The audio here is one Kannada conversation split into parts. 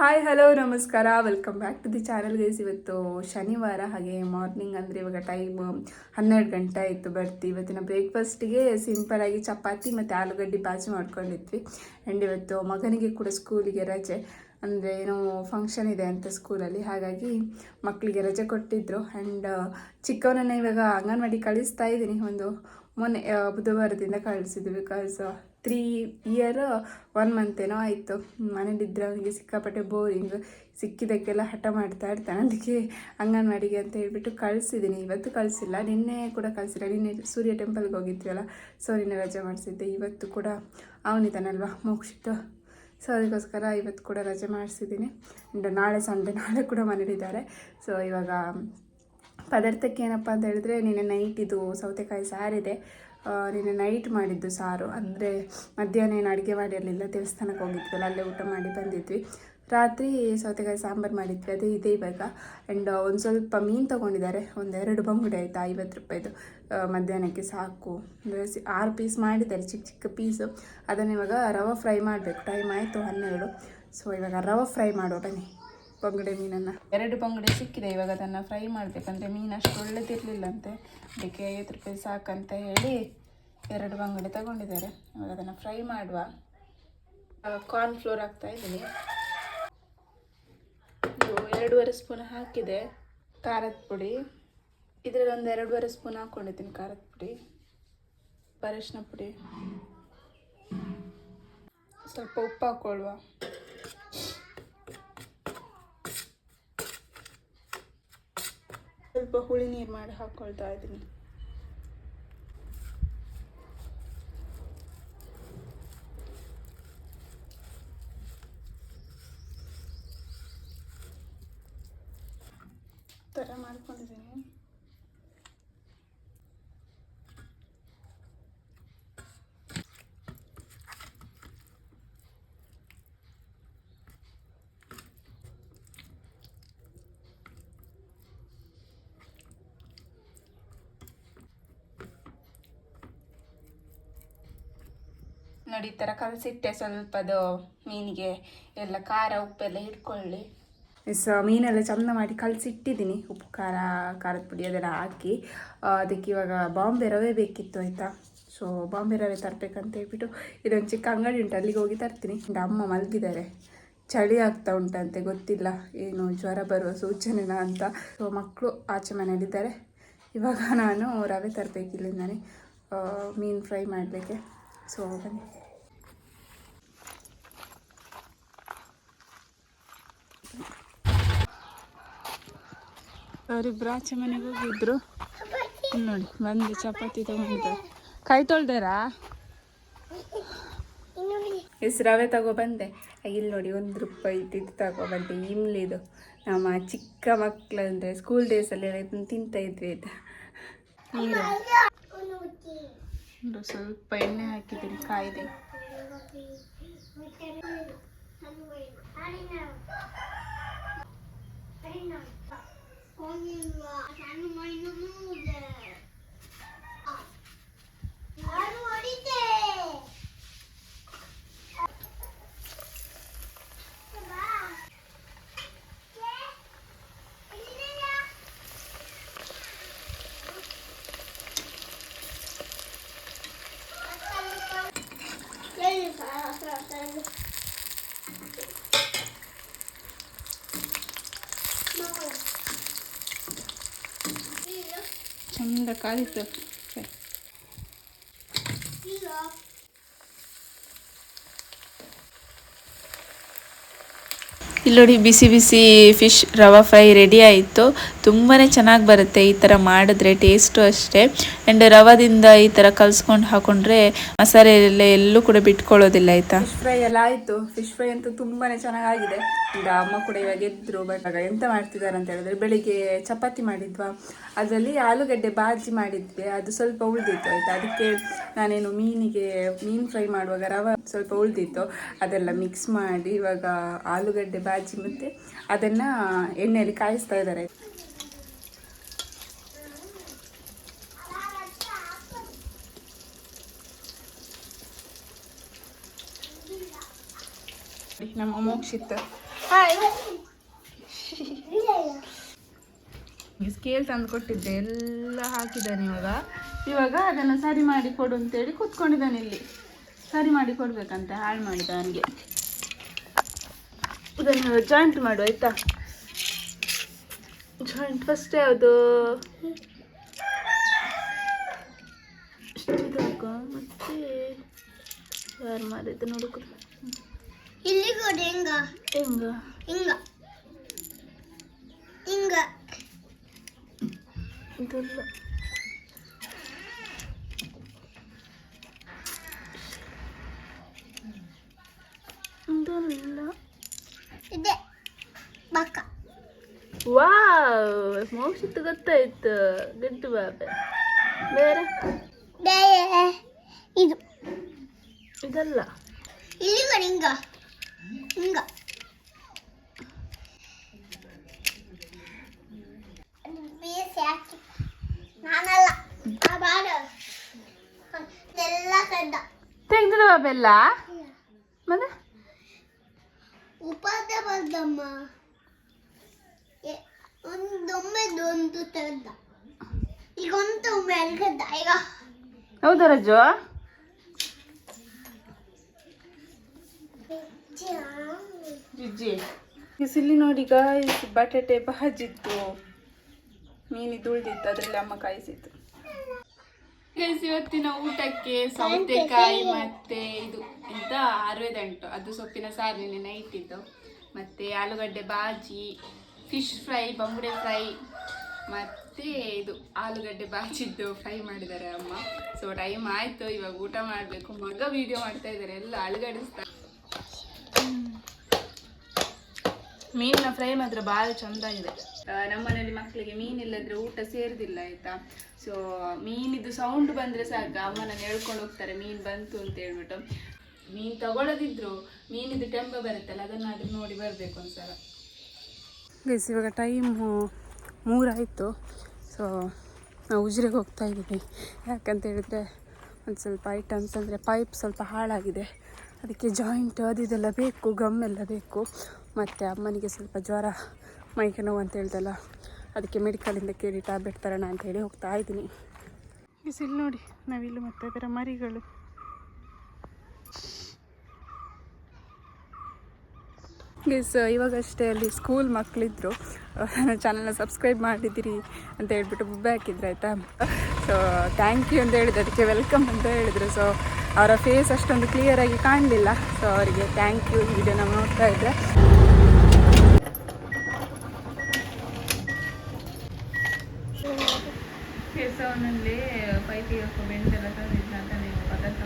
ಹಾಯ್, ಹಲೋ, ನಮಸ್ಕಾರ. Welcome back to the channel guys ಇವತ್ತು ಶನಿವಾರ, ಹಾಗೆ ಮಾರ್ನಿಂಗ್ ಅಂದರೆ ಇವಾಗ ಟೈಮ್ ಹನ್ನೆರಡು ಗಂಟೆ ಆಯಿತು ಬರ್ತಿ ಇವತ್ತಿನ ಬ್ರೇಕ್ಫಾಸ್ಟಿಗೆ ಸಿಂಪಲಾಗಿ ಚಪಾತಿ ಮತ್ತು ಆಲೂಗಡ್ಡೆ ಬಾಜಿ ಮಾಡ್ಕೊಂಡಿದ್ವಿ. ಆ್ಯಂಡ್ ಇವತ್ತು ಮಗನಿಗೆ ಕೂಡ ಸ್ಕೂಲಿಗೆ ರಜೆ. ಅಂದರೆ ಏನೋ ಫಂಕ್ಷನ್ ಇದೆ ಅಂತ ಸ್ಕೂಲಲ್ಲಿ ಹಾಗಾಗಿ ಮಕ್ಕಳಿಗೆ ರಜೆ ಕೊಟ್ಟಿದ್ದರು ಆ್ಯಂಡ್ ಚಿಕ್ಕವನನ್ನು ಇವಾಗ ಅಂಗನವಾಡಿ ಕಳಿಸ್ತಾ ಇದ್ದೀನಿ. ಒಂದು ಮೊನ್ನೆ ಬುಧವಾರದಿಂದ ಕಳಿಸಿದ್ವಿ. Because three year one month ಏನೋ ಆಯಿತು. ಮನೇಲಿದ್ದರೆ ಅವನಿಗೆ ಸಿಕ್ಕಾಪಟ್ಟೆ ಬೋರಿಂಗ್ ಸಿಕ್ಕಿದ್ದಕ್ಕೆಲ್ಲ ಹಠ ಮಾಡ್ತಾ ಇರ್ತಾನೆ. ಅದಕ್ಕೆ ಅಂಗನವಾಡಿಗೆ ಅಂತ ಹೇಳ್ಬಿಟ್ಟು ಕಳಿಸಿದ್ದೀನಿ ಇವತ್ತು ಕಳಿಸಿಲ್ಲ. ನಿನ್ನೆ ಕೂಡ ಕಳಿಸಿಲ್ಲ. ನಿನ್ನೆ ಸೂರ್ಯ ಟೆಂಪಲ್ಗೆ ಹೋಗಿದ್ವಲ್ಲ ಸೊ ನಿನ್ನೆ ರಜೆ ಮಾಡಿಸಿದ್ದೆ. ಇವತ್ತು ಕೂಡ ಅವನಿದ್ದಾನಲ್ವಾ ಮೋಕ್ಷಿತ್. ಸೊ ಅದಕ್ಕೋಸ್ಕರ ಇವತ್ತು ಕೂಡ ರಜೆ ಮಾಡಿಸಿದ್ದೀನಿ ಆ್ಯಂಡ್ ನಾಳೆ ಸಂಡೆ, ನಾಳೆ ಕೂಡ ಮನೇಲಿದ್ದಾರೆ ಸೊ ಇವಾಗ ಪದಾರ್ಥಕ್ಕೆ ಏನಪ್ಪ ಅಂತ ಹೇಳಿದ್ರೆ, ನಿನ್ನೆ ನೈಟ್ ಇದು ಸೌತೆಕಾಯಿ ಸಾರಿದೆ. ನಿನ್ನೆ ನೈಟ್ ಮಾಡಿದ್ದು ಸಾರು. ಅಂದರೆ ಮಧ್ಯಾಹ್ನ ಏನು ಅಡುಗೆ ಮಾಡಿರಲಿಲ್ಲ ದೇವಸ್ಥಾನಕ್ಕೆ ಹೋಗಿದ್ವಲ್ಲ, ಅಲ್ಲೇ ಊಟ ಮಾಡಿ ಬಂದಿದ್ವಿ. ರಾತ್ರಿ ಸೌತೆಕಾಯಿ ಸಾಂಬಾರು ಮಾಡಿದ್ವಿ, ಅದೇ ಇದೆ ಇವಾಗ. ಆ್ಯಂಡ್ ಒಂದು ಸ್ವಲ್ಪ ಮೀನು ತೊಗೊಂಡಿದ್ದಾರೆ. ಒಂದು ಎರಡು ಬಂಗುಡೆ ಆಯಿತು, ಐವತ್ತು ರೂಪಾಯಿದು. ಮಧ್ಯಾಹ್ನಕ್ಕೆ ಸಾಕು. ಅಂದರೆ ಆರು ಪೀಸ್ ಮಾಡಿದ್ದಾರೆ, ಚಿಕ್ಕ ಚಿಕ್ಕ ಪೀಸು ಅದನ್ನು ಇವಾಗ ರವೆ ಫ್ರೈ ಮಾಡಬೇಕು. ಟೈಮ್ ಆಯಿತು ಹನ್ನೆರಡು. ಸೊ ಇವಾಗ ರವೆ ಫ್ರೈ ಮಾಡೋ ಬನ್ನಿ ಬಂಗುಡೆ ಮೀನನ್ನು. ಎರಡು ಬಂಗಡೆ ಸಿಕ್ಕಿದೆ, ಇವಾಗ ಅದನ್ನು ಫ್ರೈ ಮಾಡಬೇಕಂದ್ರೆ ಮೀನು ಅಷ್ಟು ಒಳ್ಳೆದಿರಲಿಲ್ಲಂತೆ. ಅದಕ್ಕೆ ಐವತ್ತು ರೂಪಾಯಿ ಸಾಕಂತ ಹೇಳಿ ಎರಡು ಬಂಗಡೆ ತಗೊಂಡಿದ್ದಾರೆ. ಇವಾಗ ಅದನ್ನು ಫ್ರೈ ಮಾಡುವ. ಕಾರ್ನ್ ಫ್ಲೋರ್ ಹಾಕ್ತಾ ಇದ್ದೀನಿ. ಇದು ಎರಡೂವರೆ ಸ್ಪೂನ್ ಹಾಕಿದೆ, ಖಾರದ ಪುಡಿ. ಇದರಲ್ಲಿ ಒಂದು ಎರಡೂವರೆ ಸ್ಪೂನ್ ಹಾಕ್ಕೊಂಡಿದ್ದೀನಿ ಖಾರದ ಪುಡಿ. ಅರಿಶಿನ ಪುಡಿ. ಸ್ವಲ್ಪ ಉಪ್ಪು ಹಾಕ್ಕೊಳ್ಳುವ ಸ್ವಲ್ಪ ಹುಳಿ ನೀರು ಮಾಡಿ ಹಾಕ್ಕೊಳ್ತಾ ಇದ್ದೀನಿ. ಥರ ಮಾಡ್ಕೊಂಡಿದ್ದೀನಿ. ನೋಡಿ ಥರ ಕಲಸಿಟ್ಟೆ ಸ್ವಲ್ಪ ಅದು ಮೀನಿಗೆ ಎಲ್ಲ ಖಾರ ಉಪ್ಪೆಲ್ಲ ಹಿಡ್ಕೊಳ್ಳಿ. ಎಸ್ ಮೀನೆಲ್ಲ ಚಂದ ಮಾಡಿ ಕಲಸಿಟ್ಟಿದ್ದೀನಿ. ಉಪ್ಪು, ಖಾರ, ಖಾರದ ಪುಡಿ ಅದೆಲ್ಲ ಹಾಕಿ ಅದಕ್ಕೆ ಇವಾಗ ಬಾಂಬೆ ರವೆ ಬೇಕಿತ್ತು ಆಯಿತಾ? ಸೊ ಬಾಂಬೆ ರವೆ ತರಬೇಕಂತ ಹೇಳ್ಬಿಟ್ಟು ಇದೊಂದು ಚಿಕ್ಕ ಅಂಗಡಿ ಉಂಟು, ಅಲ್ಲಿಗೆ ಹೋಗಿ ತರ್ತೀನಿ. ಅಮ್ಮ ಮಲಗಿದ್ದಾರೆ. ಚಳಿ ಆಗ್ತಾ ಉಂಟಂತೆ, ಗೊತ್ತಿಲ್ಲ ಏನು ಜ್ವರ ಬರುವ ಸೂಚನೆನಾ ಅಂತ. ಸೊ ಮಕ್ಕಳು ಆಚೆ ಮನೆಯಲ್ಲಿದ್ದಾರೆ. ಇವಾಗ ನಾನು ರವೆ ತರಬೇಕು ಇಲ್ಲಿಂದಾನೆ ಮೀನು ಫ್ರೈ ಮಾಡಲಿಕ್ಕೆ ಸೊ ಬನ್ನಿ. ಅವರಿಬ್ರು ಆಚೆ ಮನೆಗೆ ಹೋಗಿದ್ರು. ನೋಡಿ, ಬಂದು ಚಪಾತಿ ತಗೊಂಡಿದ್ದಾರೆ. ಕೈ ತೊಳ್ದಾರಾ? ಎಸ್, ರವೆ ತಗೋ ಬಂದೆ. ಇಲ್ಲಿ ನೋಡಿ, ಒಂದು ರೂಪಾಯಿ ಇದ್ದಿದ್ದು ತಗೋ ಬಂದೆ. ಇಮ್ಲಿದು ನಮ್ಮ ಚಿಕ್ಕ ಮಕ್ಕಳು ಅಂದರೆ ಸ್ಕೂಲ್ ಡೇಸಲ್ಲಿ ಇದನ್ನು ತಿಂತಾ ಇದ್ವಿ ಆಯ್ತಾ? ನೀರು. ಸ್ವಲ್ಪ ಎಣ್ಣೆ ಹಾಕಿದ್ದೀನಿ, ಕಾಯ್ದೆ. 我想吃 ಚಂದ ಕಾಲಿತ್ತು ಸರಿ. ಇಲ್ಲಿ ನೋಡಿ ಬಿಸಿ ಬಿಸಿ ಫಿಶ್ ರವಾ ಫ್ರೈ ರೆಡಿ ಆಯಿತು. ತುಂಬಾ ಚೆನ್ನಾಗಿ ಬರುತ್ತೆ ಈ ಥರ ಮಾಡಿದ್ರೆ ಟೇಸ್ಟು ಅಷ್ಟೇ. ಆ್ಯಂಡ್ ರವಾದಿಂದ ಈ ಥರ ಕಲ್ಸ್ಕೊಂಡು ಹಾಕೊಂಡ್ರೆ ಮಸಾಲೆ ಎಲ್ಲ ಎಲ್ಲೂ ಕೂಡ ಬಿಟ್ಕೊಳ್ಳೋದಿಲ್ಲ, ಆಯಿತಾ? ಫಿಶ್ ಫ್ರೈ ಎಲ್ಲ ಆಯಿತು. ಫಿಶ್ ಫ್ರೈ ಅಂತೂ ತುಂಬಾ ಚೆನ್ನಾಗಾಗಿದೆ. ಈಗ ಅಮ್ಮ ಕೂಡ ಇವಾಗ ಎದ್ರು ಬಟ್ ಆಗ ಎಂತ ಮಾಡ್ತಿದ್ದಾರೆ ಅಂತ ಹೇಳಿದ್ರೆ, ಬೆಳಿಗ್ಗೆ ಚಪಾತಿ ಮಾಡಿದ್ವಾ? ಅದರಲ್ಲಿ ಆಲೂಗಡ್ಡೆ ಬಾಜಿ ಮಾಡಿದ್ವಿ. ಅದು ಸ್ವಲ್ಪ ಉಳಿದಿತ್ತು, ಆಯಿತಾ? ಅದಕ್ಕೆ ನಾನೇನು ಮೀನಿಗೆ, ಮೀನು ಫ್ರೈ ಮಾಡುವಾಗ ರವೆ ಸ್ವಲ್ಪ ಉಳಿದಿತ್ತು. ಅದೆಲ್ಲ ಮಿಕ್ಸ್ ಮಾಡಿ ಇವಾಗ ಆಲೂಗಡ್ಡೆ ಬಾಜಿ ಮತ್ತು ಅದನ್ನು ಎಣ್ಣೆಯಲ್ಲಿ ಕಾಯಿಸ್ತಾ ಇದ್ದಾರೆ. ನಮ್ಮ ಮೋಕ್ಷಿತ್. ಸ್ಕೇಲ್ ತಂದು ಕೊಟ್ಟಿದ್ದೆ ಎಲ್ಲ ಹಾಕಿದ್ದಾನೆ ಇವಾಗ. ಇವಾಗ ಅದನ್ನು ಸರಿ ಮಾಡಿ ಕೊಡು ಅಂತೇಳಿ ಕೂತ್ಕೊಂಡಿದ್ದಾನೆ ಇಲ್ಲಿ. ಸರಿ ಮಾಡಿ ಕೊಡ್ಬೇಕಂತ ಹಾಳು ಮಾಡಿದ ನನಗೆ ಇದನ್ನು ಜಾಯಿಂಟ್ ಮಾಡು ಆಯ್ತಾ? ಜಾಯಿಂಟ್ ಫಸ್ಟ್ ಯಾವುದು? ಮತ್ತೆ ಯಾರು ಮಾಡಿದ್ದು ನೋಡೋದು ಇಲ್ಲಿ ಕೊಡಿ ಹಿಂಗ? ಹೆಂಗ? ಹಿಂಗ. ಹಿಂಗ. ಇದೆಲ್ಲ. ಇದೆಲ್ಲ. ಇದೆ ಬಕ್ಕ ವಾವ್ ಮೋಕ್ಷಿತ್ತು ಗೊತ್ತಾಯ್ತು. ಗಂಟು ಬಾಬೆ. ಬೇರೆ? ಬೇರೆ ಇದು. ಇದಲ್ಲ. ಇಲ್ಲಿ ಕೊಡಿ ಹಿಂಗ. ಹಿಂಗ. ನಾನಲ್ಲ. ಆ ಬಾಡ. ಎಲ್ಲ ಕಡ್ಡ ತೆಗ್ದಿಲ್ಲ ಬಾಬೆಲ್ಲ ಮತ್ತೆ? ಉಪಾದ ಬಂದಮ್ಮ. ಒಂದೊಮ್ಮೆ ಒಂದು ತೆಗ್ದ. ಈಗ ಒಂದು ಈಗ ಹೌದಾ ರಜು ಜಿಜ್ಜಿ. ಇಲ್ಲಿ ನೋಡಿ ಗಾಯ್ಸ್ ಬಟಾಟೆ ಬಾಜಿತ್ತು ಮೀನಿದ್ದು ಉಳ್ದಿತ್ತು ಅದರಲ್ಲಿ ಅಮ್ಮ ಕಾಯಿಸಿತ್ತು. ಗೈಸ್ ಇವತ್ತಿನ ಊಟಕ್ಕೆ ಸೌತೆಕಾಯಿ ಮತ್ತೆ ಇದು ಎಂತ? ಅರವೇದಂಟು ಅದು ಸೊಪ್ಪಿನ ಸಾರಿನ ಇಟ್ಟಿದ್ದು ನೈಟ್ ಮತ್ತೆ ಆಲೂಗಡ್ಡೆ ಬಾಜಿ ಫಿಶ್ ಫ್ರೈ ಬಂಗುಡೆ ಫ್ರೈ ಮತ್ತೆ ಇದು ಆಲೂಗಡ್ಡೆ ಬಾಚಿದ್ದು ಫ್ರೈ ಮಾಡಿದ್ದಾರೆ ಅಮ್ಮ. ಸೊ ಟೈಮ್ ಆಯ್ತು. ಇವಾಗ ಊಟ ಮಾಡಬೇಕು. ಮಗ ವಿಡಿಯೋ ಮಾಡ್ತಾ ಇದ್ದಾರೆ ಎಲ್ಲ ಅಲುಗಡಿಸ್ತಾ ಮೀನಿನ ಫ್ರೈ ಮಾತ್ರ ಭಾಳ ಚಂದ ಇದೆ. ನಮ್ಮನೇಲಿ ಮಕ್ಕಳಿಗೆ ಮೀನಿಲ್ಲದ್ರೆ ಊಟ ಸೇರಿದಿಲ್ಲ ಆಯಿತಾ? ಸೊ ಮೀನಿದ್ದು ಸೌಂಡ್ ಬಂದ್ರೆ ಸಾಕು. ಅಮ್ಮನ ಹೇಳ್ಕೊಂಡು ಹೋಗ್ತಾರೆ. ಮೀನ್ ಬಂತು ಅಂತ ಹೇಳ್ಬಿಟ್ಟು. ಮೀನ್ ತಗೊಳ್ಳೋದಿದ್ರು ಮೀನಿದ್ದು ಟೆಂಬ ಬರುತ್ತಲ್ಲ ಅದನ್ನಾದ್ರೂ ನೋಡಿ ಬರಬೇಕು ಒಂದ್ಸಲ. ಗೈಸ್, ಇವಾಗ ಟೈಮು ಮೂರಾಯಿತು. ಸೊ ನಾವು ಉಜ್ರೆಗೆ ಹೋಗ್ತಾ ಇದ್ದೀವಿ ಯಾಕಂತ ಹೇಳಿದ್ರೆ ಒಂದು ಸ್ವಲ್ಪ ಐಟಮ್ಸ್ ಅಂದರೆ ಪೈಪ್ ಸ್ವಲ್ಪ ಹಾಳಾಗಿದೆ. ಅದಕ್ಕೆ ಜಾಯಿಂಟ್ ಅದು ಇದೆಲ್ಲ ಬೇಕು ಗಮ್ ಎಲ್ಲ ಬೇಕು. ಮತ್ತು ಅಮ್ಮನಿಗೆ ಸ್ವಲ್ಪ ಜ್ವರ ಮೈಕೆ ನೋವು ಅಂತ ಹೇಳ್ದಲ್ಲ, ಅದಕ್ಕೆ ಮೆಡಿಕಲಿಂದ ಕೇಳಿ ಟ್ಯಾಬ್ಲೆಟ್ ತರೋಣ ಅಂತ ಹೇಳಿ ಹೋಗ್ತಾ ಇದ್ದೀನಿ ಇಲ್ಲಿ ನೋಡಿ, ನಾವಿಲ್ಲಿ ಮತ್ತೆ ಅದರ ಮರಿಗಳು. ಪ್ಲೀಸ್ ಇವಾಗಷ್ಟೇ ಅಲ್ಲಿ ಸ್ಕೂಲ್ ಮಕ್ಕಳಿದ್ರು ನನ್ನ ಚಾನಲ್ನ ಸಬ್ಸ್ಕ್ರೈಬ್ ಮಾಡಿದ್ದೀರಿ ಅಂತ ಹೇಳ್ಬಿಟ್ಟು ಬುಬ್ಬೆ ಹಾಕಿದ್ರು, ಆಯಿತಾ? ಸೊ ಥ್ಯಾಂಕ್ ಯು ಅಂತ ಹೇಳಿದ್ರು, ಅದಕ್ಕೆ ವೆಲ್ಕಮ್ ಅಂತ ಹೇಳಿದರು. ಸೊ ಅವರ ಫೇಸ್ ಅಷ್ಟೊಂದು ಕ್ಲಿಯರಾಗಿ ಕಾಣಲಿಲ್ಲ. ಸೊ ಅವರಿಗೆ ಥ್ಯಾಂಕ್ ಯು ವಿಡಿಯೋ ನಾವು ನೋಡ್ತಾ ಇದ್ದರೆ ಕೆಸವನಲ್ಲಿ ಪೈಪಿಗೆ ಬೆಂಡೆಲ್ಲ ತಂದಿದ್ದ ಅಂತ ನೀವು ಪದಾರ್ಥ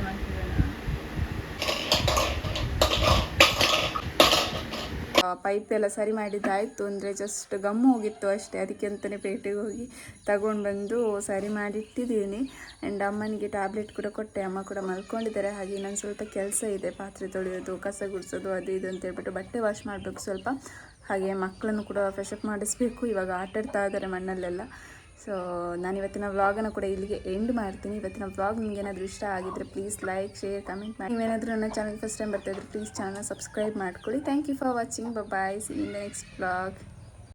ಪೈಪ್ ಎಲ್ಲ ಸರಿ ಮಾಡಿದ್ದಾಯಿತು ಅಂದರೆ ಜಸ್ಟ್ ಗಮ್ ಹೋಗಿತ್ತು ಅಷ್ಟೇ. ಅದಕ್ಕೆ ಅಂತಲೇ ಪೇಟೆಗೆ ಹೋಗಿ ತಗೊಂಡು ಬಂದು ಸರಿ ಮಾಡಿಟ್ಟಿದ್ದೀನಿ. ಆ್ಯಂಡ್ ಅಮ್ಮನಿಗೆ ಟ್ಯಾಬ್ಲೆಟ್ ಕೂಡ ಕೊಟ್ಟೆ. ಅಮ್ಮ ಕೂಡ ಮಲ್ಕೊಂಡಿದ್ದಾರೆ. ಹಾಗೆ ಇನ್ನೊಂದು ಸ್ವಲ್ಪ ಕೆಲಸ ಇದೆ. ಪಾತ್ರೆ ತೊಳೆಯೋದು, ಕಸ ಗುಡಿಸೋದು, ಅದು ಇದು ಅಂತ ಹೇಳ್ಬಿಟ್ಟು ಬಟ್ಟೆ ವಾಶ್ ಮಾಡಬೇಕು ಸ್ವಲ್ಪ. ಹಾಗೆ ಮಕ್ಕಳನ್ನು ಕೂಡ ಫ್ರೆಶ್ ಅಪ್ ಮಾಡಿಸ್ಬೇಕು. ಇವಾಗ ಆಟಾಡ್ತಾ ಇದ್ದಾರೆ ಮಣ್ಣಲ್ಲೆಲ್ಲ ಸೊ ನಾನು ಇವತ್ತಿನ ವ್ಲಾಗನ್ನು ಕೂಡ ಇಲ್ಲಿಗೆ ಎಂಡ್ ಮಾಡ್ತೀನಿ. ಇವತ್ತಿನ ವ್ಲಾಗ್ ನಿಮ್ಗೆ ಏನಾದರೂ ಇಷ್ಟ ಆಗಿದ್ರೆ ಪ್ಲೀಸ್ ಲೈಕ್ ಶೇರ್ ಕಮೆಂಟ್ ಮಾಡಿ. ನೀವೇನಾದರೂ ನನ್ನ ಚಾನಲ್ ಫಸ್ಟ್ ಟೈಮ್ ಬರ್ತಾಯಿದ್ರೆ ಪ್ಲೀಸ್ ಚಾನಲ್ ಸಬ್ಸ್ಕ್ರೈಬ್ ಮಾಡ್ಕೊಳ್ಳಿ. Thank you for watching bye see in the next vlog